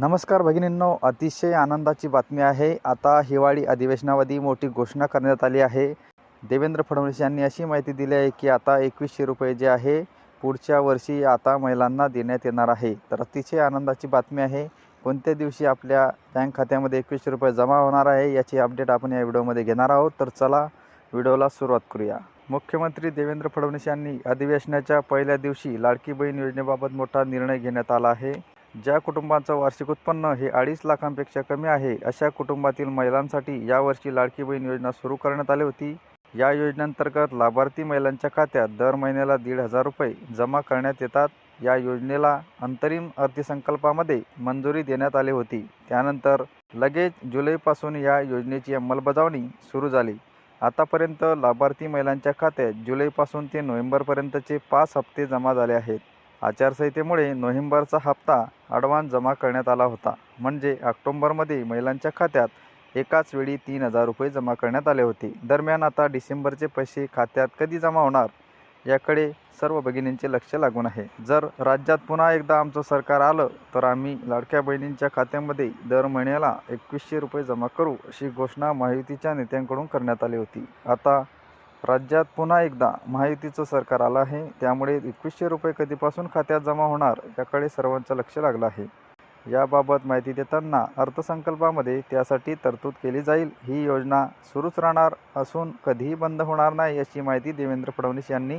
नमस्कार भगिनींनो अतिशय आनंदाची बातमी आहे. आता हिवाळी अधिवेशनावधी मोठी घोषणा करण्यात आली आहे. देवेंद्र फडणवीस यांनी अशी माहिती दिली आहे की आता एकवीसशे रुपये जे आहे पुढच्या वर्षी आता महिलांना देण्यात येणार आहे. तर अतिशय आनंदाची बातमी आहे. कोणत्या दिवशी आपल्या बँक खात्यामध्ये एकवीसशे रुपये जमा होणार आहे याची अपडेट आपण या व्हिडिओमध्ये घेणार आहोत. तर चला व्हिडिओला सुरुवात करूया. मुख्यमंत्री देवेंद्र फडणवीस यांनी अधिवेशनाच्या पहिल्या दिवशी लाडकी बहीण योजनेबाबत मोठा निर्णय घेण्यात आला आहे. ज्या कुटुंबाचं वार्षिक उत्पन्न हे अडीच लाखांपेक्षा कमी आहे अशा कुटुंबातील महिलांसाठी यावर्षी लाडकी बहीण योजना सुरू करण्यात आली होती. या योजनेअंतर्गत लाभार्थी महिलांच्या खात्यात दर महिन्याला दीड हजार रुपये जमा करण्यात येतात. या योजनेला अंतरिम अर्थसंकल्पामध्ये मंजुरी देण्यात आली होती. त्यानंतर लगेच जुलैपासून या योजनेची अंमलबजावणी सुरू झाली. आतापर्यंत लाभार्थी महिलांच्या खात्यात जुलैपासून ते नोव्हेंबरपर्यंतचे पाच हप्ते जमा झाले आहेत. आचारसंहितेमुळे नोव्हेंबरचा हप्ता ॲडव्हान्स जमा करण्यात आला होता. म्हणजे ऑक्टोंबरमध्ये महिलांच्या खात्यात एकाच वेळी तीन हजार रुपये जमा करण्यात आले होते. दरम्यान आता डिसेंबरचे पैसे खात्यात कधी जमा होणार? याकडे सर्व भगिनींचे लक्ष लागून आहे. जर राज्यात पुन्हा एकदा आमचं सरकार आलं तर आम्ही लाडक्या बहिणींच्या खात्यामध्ये दर महिन्याला एकवीसशे रुपये जमा करू अशी घोषणा महायुतीच्या नेत्यांकडून करण्यात आली होती. आता राज्यात पुन्हा एकदा महायुतीचं सरकार आलं आहे. त्यामुळे एकवीसशे रुपये कधीपासून खात्यात जमा होणार याकडे सर्वांचं लक्ष लागलं आहे. याबाबत माहिती देताना अर्थसंकल्पामध्ये त्यासाठी तरतूद केली जाईल. ही योजना सुरूच राहणार असून कधीही बंद होणार नाही अशी माहिती देवेंद्र फडणवीस यांनी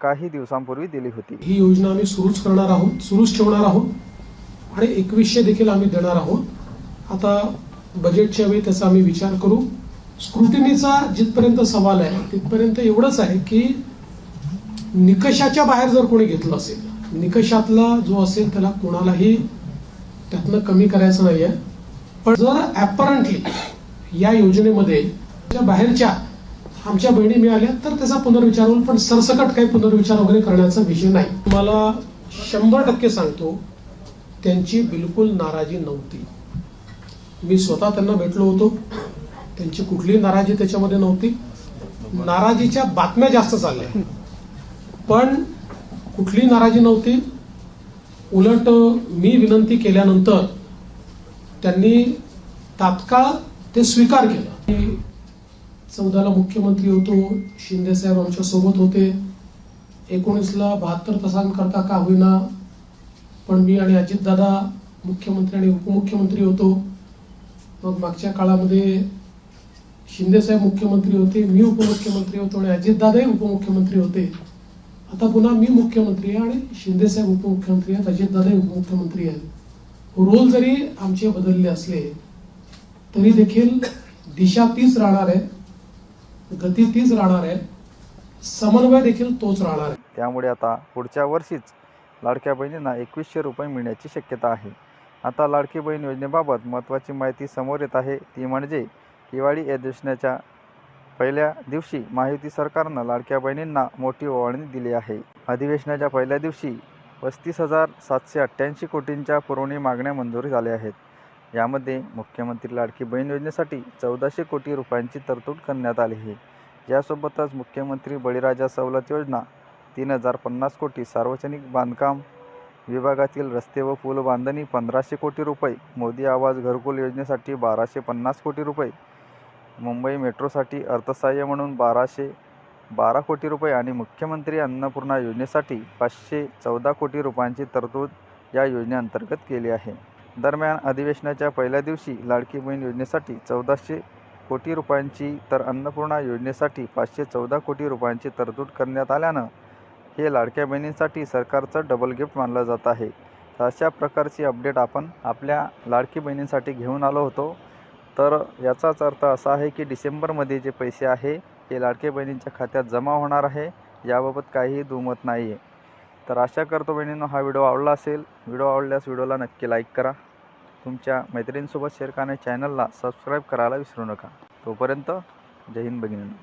काही दिवसांपूर्वी दिली होती. ही योजना आम्ही सुरूच करणार आहोत सुरूच ठेवणार आहोत आणि एकवीसशे देखील आम्ही देणार आहोत. आता बजेटच्या वेळी त्याचा आम्ही विचार करू. स्क्रुटिनीचा जिथपर्यंत सवाल आहे तिथपर्यंत एवढंच आहे की निकषाच्या बाहेर जर कोणी घेतलं असेल निकषातला जो असेल त्याला कोणालाही त्यातनं कमी करायचं नाही आहे पण जर ॲपरंटली या योजनेमध्ये त्या बाहेरच्या आमच्या बहिणी मिळाल्या तर त्याचा पुनर्विचार होईल पण सरसकट काही पुनर्विचार वगैरे करण्याचा विषय नाही. तुम्हाला शंभर टक्के सांगतो त्यांची बिलकुल नाराजी नव्हती. मी स्वतः त्यांना भेटलो होतो. त्यांची कुठलीही नाराजी त्याच्यामध्ये नव्हती. नाराजीच्या बातम्या जास्त चालल्या. पण कुठलीही नाराजी नव्हती. उलट मी विनंती केल्यानंतर त्यांनी तात्काळ ते स्वीकार केलं. चौदाला मुख्यमंत्री होतो. शिंदे साहेब आमच्यासोबत होते. एकोणीसला बहात्तर तासांकरता का होईना. पण मी आणि अजितदादा मुख्यमंत्री आणि उपमुख्यमंत्री होतो. मग मागच्या काळामध्ये शिंदे साहेब मुख्यमंत्री होते मी उपमुख्यमंत्री होतो आणि अजितदादाही उपमुख्यमंत्री होते. आता पुन्हा मी मुख्यमंत्री आहे आणि शिंदे साहेब उपमुख्यमंत्री आहेत अजितदादाही उपमुख्यमंत्री आहेत. रोल जरी आमचे बदलले असले तरी देखील दिशा तीच राहणार आहे गती तीच राहणार आहे समन्वय देखील तोच राहणार आहे. त्यामुळे आता पुढच्या वर्षीच लाडक्या बहिणींना एकवीसशे रुपये मिळण्याची शक्यता आहे. आता लाडकी बहीण योजनेबाबत महत्त्वाची माहिती समोर येत आहे ती म्हणजे दिवाळी या दिवसाच्या पहिल्या दिवशी महायुती सरकारनं लाडक्या बहिणींना मोठी ओवाळणी दिली आहे. अधिवेशनाच्या पहिल्या दिवशी पस्तीस हजार सातशे अठ्ठ्याऐंशी कोटींच्या पुरवणी मागण्या मंजूर झाल्या आहेत. यामध्ये मुख्यमंत्री लाडकी बहीण योजनेसाठी चौदाशे कोटी रुपयांची तरतूद करण्यात आली आहे. यासोबतच मुख्यमंत्री बळीराजा सवलत योजना तीन हजार पन्नास कोटी सार्वजनिक बांधकाम विभागातील रस्ते व पूल बांधणी पंधराशे कोटी रुपये मोदी आवाज घरकुल योजनेसाठी बाराशे पन्नास कोटी रुपये मुंबई मेट्रोसाठी अर्थसहाय्य म्हणून बाराशे बारा कोटी रुपये आणि मुख्यमंत्री अन्नपूर्णा योजनेसाठी पाचशे चौदा कोटी रुपयांची तरतूद या योजनेअंतर्गत केली आहे. दरम्यान अधिवेशनाच्या पहिल्या दिवशी लाडकी बहीण योजनेसाठी चौदाशे कोटी रुपयांची तर अन्नपूर्णा योजनेसाठी पाचशे चौदा कोटी रुपयांची तरतूद करण्यात आल्यानं हे लाडक्या बहिणींसाठी सरकारचं डबल गिफ्ट मानलं जात आहे. तर अशा प्रकारची अपडेट आपण आपल्या लाडकी बहिणींसाठी घेऊन आलो होतो. तर याचाच अर्थ असा आहे की डिसेंबरमध्ये जे पैसे आहे ते लाडके बहिणींच्या खात्यात जमा होणार आहे. याबाबत काहीही दुमत नाही आहे तर आशा करतो बहिणींनो हा व्हिडिओ आवडला असेल. व्हिडिओ आवडल्यास व्हिडिओला नक्की लाईक करा. तुमच्या मैत्रिणींसोबत शेअर करणे चॅनलला सबस्क्राईब करायला विसरू नका. तोपर्यंत जय हिंद भगिनींनो